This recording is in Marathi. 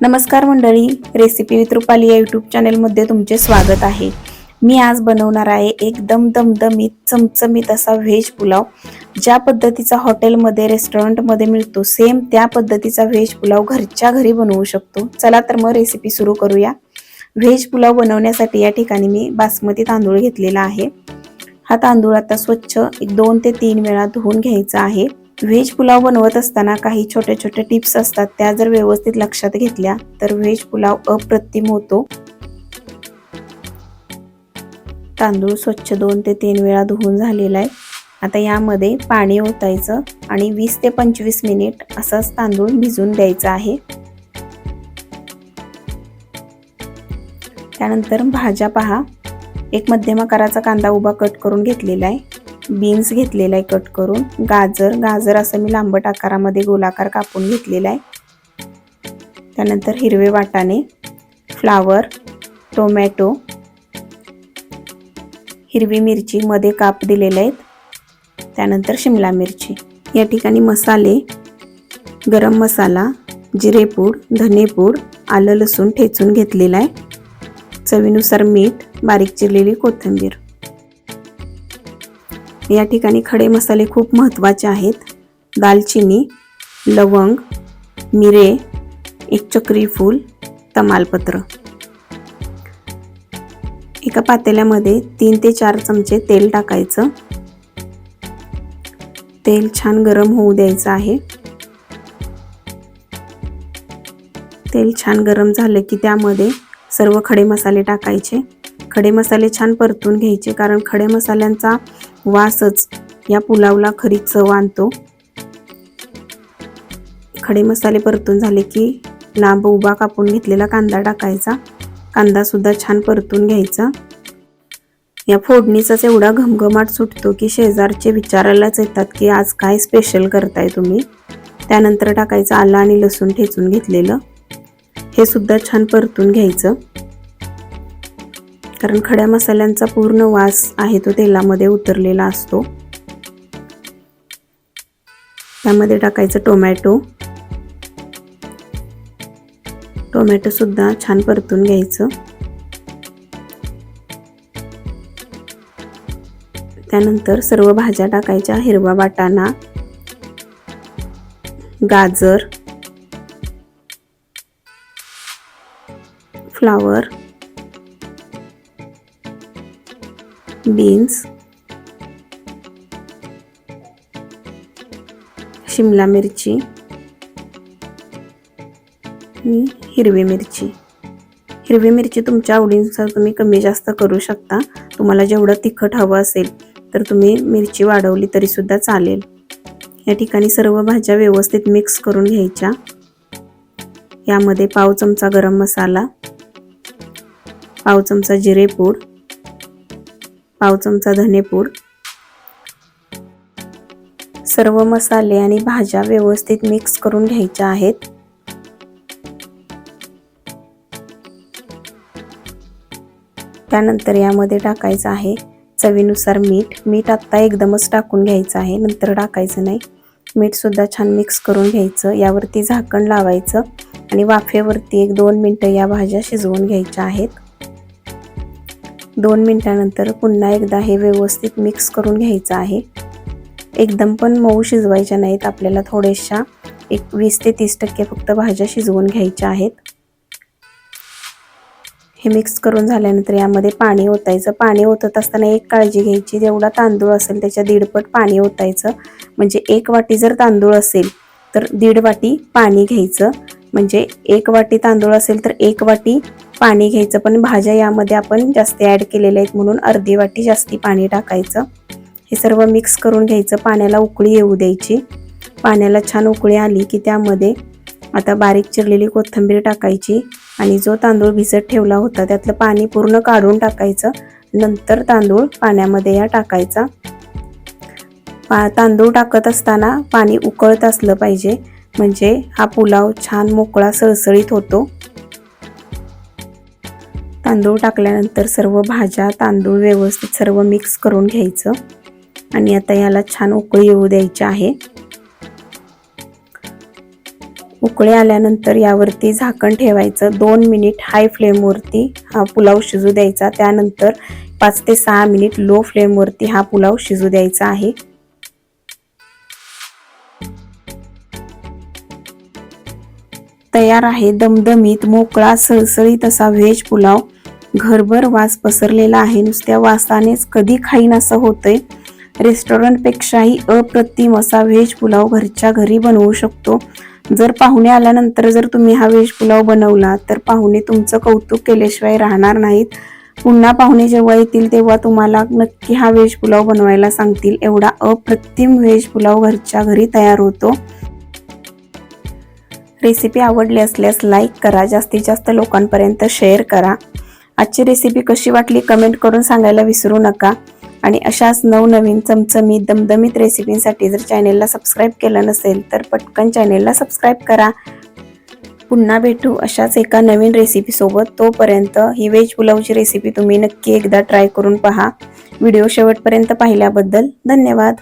नमस्कार मंडळी रेसिपी विथ रुपाली या यूट्यूब चॅनलमध्ये तुमचे स्वागत आहे. मी आज बनवणार आहे एकदम दमदमीत चमचमीत असा व्हेज पुलाव. ज्या पद्धतीचा हॉटेलमध्ये रेस्टॉरंटमध्ये मिळतो सेम त्या पद्धतीचा व्हेज पुलाव घरच्या घरी बनवू शकतो. चला तर मग रेसिपी सुरू करूया. व्हेज पुलाव बनवण्यासाठी या ठिकाणी मी बासमती तांदूळ घेतलेला आहे. हा तांदूळ आता स्वच्छ एक दोन ते तीन वेळा धुवून घ्यायचा आहे. व्हेज पुलाव बनवत असताना काही छोटे छोटे टिप्स असतात त्या जर व्यवस्थित लक्षात घेतल्या तर व्हेज पुलाव अप्रतिम होतो. तांदूळ स्वच्छ दोन ते तीन वेळा धुवून झालेला आहे. आता यामध्ये पाणी ओतायचं आणि वीस ते पंचवीस मिनिट असाच तांदूळ भिजून द्यायचा आहे. त्यानंतर भाज्या पहा. एक मध्यम आकाराचा कांदा उभा कट करून घेतलेला आहे. बीन्स घेतलेला आहे कट करून. गाजर गाजर असं मी लांबट आकारामध्ये गोलाकार कापून घेतलेला आहे. त्यानंतर हिरवे वाटाणे फ्लावर टोमॅटो हिरवी मिरची मध्ये काप दिलेले आहेत. त्यानंतर शिमला मिरची. या ठिकाणी मसाले गरम मसाला जिरेपूड धनेपूड आलं लसूण ठेचून घेतलेला आहे. चवीनुसार मीठ बारीक चिरलेली कोथिंबीर. या ठिकाणी खडे मसाले खूप महत्त्वाचे आहेत. दालचिनी लवंग मिरे एक चक्रीफूल तमालपत्र. एका पातेल्यामध्ये तीन ते चार चमचे तेल टाकायचं. तेल छान गरम होऊ द्यायचं आहे. तेल छान गरम झालं की त्यामध्ये सर्व खडे मसाले टाकायचे. खडे मसाले छान परतून घ्यायचे कारण खडे मसाल्यांचा वासच या पुलावला खरी चव आणतो. खडे मसाले परतून झाले की लांब उभा कापून घेतलेला कांदा टाकायचा. कांदासुद्धा छान परतून घ्यायचा. या फोडणीचाच एवढा घमघमाट सुटतो की शेजारचे विचारायलाच येतात की आज काय स्पेशल करताय तुम्ही? त्यानंतर टाकायचं आलं आणि लसूण ठेचून घेतलेलं. हे सुद्धा छान परतून घ्यायचं. कारण खड्या मसाल्यांचा पूर्ण वास आहे तो तेलामध्ये उतरलेला असतो. त्यामध्ये टाकायचं टोमॅटो. टोमॅटोसुद्धा छान परतून घ्यायचं. त्यानंतर सर्व भाज्या टाकायच्या हिरवा वाटाणा गाजर फ्लावर. बीन्स शिमला मिरची आणि हिरवी मिरची. हिरवी मिरची तुमच्या आवडीनुसार तुम्ही कमी जास्त करू शकता. तुम्हाला जेवढं तिखट हवं असेल तर तुम्ही मिरची वाढवली तरीसुद्धा चालेल. या ठिकाणी सर्व भाज्या व्यवस्थित मिक्स करून घ्यायच्या. यामध्ये पाव चमचा गरम मसाला पाव चमचा जिरेपूड पाव चमचा धनेपूड. सर्व मसाले आणि भाज्या व्यवस्थित मिक्स करून घ्यायच्या आहेत. त्यानंतर यामध्ये टाकायचं आहे चवीनुसार मीठ. मीठ आत्ता एकदमच टाकून घ्यायचं आहे नंतर टाकायचं नाही. मीठ सुद्धा छान मिक्स करून घ्यायचं. यावरती झाकण लावायचं आणि वाफेवरती एक दोन मिनटं या भाज्या शिजवून घ्यायच्या आहेत. दोन मिनटानंतर पुन्हा एकदा हे व्यवस्थित मिक्स करून घ्यायचं आहे. एकदम पण मऊ शिजवायच्या नाहीत आपल्याला थोड्याशा एक वीस ते तीस टक्के फक्त भाज्या शिजवून घ्यायच्या आहेत. हे मिक्स करून झाल्यानंतर यामध्ये पाणी ओतायचं. पाणी ओतत असताना एक काळजी घ्यायची जेवढा तांदूळ असेल त्याच्या दीडपट पाणी ओतायचं. म्हणजे एक वाटी जर तांदूळ असेल तर दीड वाटी पाणी घ्यायचं. म्हणजे एक वाटी तांदूळ असेल तर एक वाटी पाणी घ्यायचं. पण भाज्या यामध्ये आपण जास्त ॲड केलेल्या आहेत म्हणून अर्धी वाटी जास्ती पाणी टाकायचं. हे सर्व मिक्स करून घ्यायचं. पाण्याला उकळी येऊ द्यायची. पाण्याला छान उकळी आली की त्यामध्ये आता बारीक चिरलेली कोथिंबीर टाकायची आणि जो तांदूळ भिजत ठेवला होता त्यातलं पाणी पूर्ण काढून टाकायचं. नंतर तांदूळ पाण्यामध्ये या टाकायचा. पा तांदूळ टाकत असताना पाणी उकळत असलं पाहिजे. म्हणजे हा पुलाव छान मोकळा सळसळीत होतो. तांदूळ टाकल्यानंतर सर्व भाज्या तांदूळ व्यवस्थित सर्व मिक्स करून घ्यायचं. आणि आता याला छान उकळी येऊ द्यायची आहे. उकळे आल्यानंतर यावरती झाकण ठेवायचं. दोन मिनिट हाय फ्लेमवरती हा पुलाव शिजू द्यायचा. त्यानंतर पाच ते सहा मिनिट लो फ्लेमवरती हा पुलाव शिजू द्यायचा आहे. तयार आहे. दमदमीत मोकळा सळसळीत असा व्हेज पुलाव घरभर वास पसरलेला आहे. नुसत्या वासानेच कधी खाईन असं होतंय. रेस्टॉरंटपेक्षाही अप्रतिम असा व्हेज पुलाव घरच्या घरी बनवू शकतो. जर पाहुणे आल्यानंतर जर तुम्ही हा व्हेज पुलाव बनवला तर पाहुणे तुमचं कौतुक केल्याशिवाय राहणार नाहीत. पुन्हा पाहुणे जेव्हा येतील तेव्हा तुम्हाला नक्की हा व्हेज पुलाव बनवायला सांगतील. एवढा अप्रतिम व्हेज पुलाव घरच्या घरी तयार होतो. रेसिपी आवडली असल्यास लाईक करा जास्तीत जास्त लोकांपर्यंत शेअर करा. आजची रेसिपी कशी वाटली कमेंट करून सांगायला विसरू नका. आणि अशाच नवनवीन चमचमीत दमदमीत रेसिपींसाठी जर चॅनेलला सबस्क्राईब केलं नसेल तर पटकन चॅनेलला सबस्क्राईब करा. पुन्हा भेटू अशाच एका नवीन रेसिपीसोबत तोपर्यंत ही व्हेज पुलावची रेसिपी तुम्ही नक्की एकदा ट्राय करून पहा. व्हिडिओ शेवटपर्यंत पाहिल्याबद्दल धन्यवाद.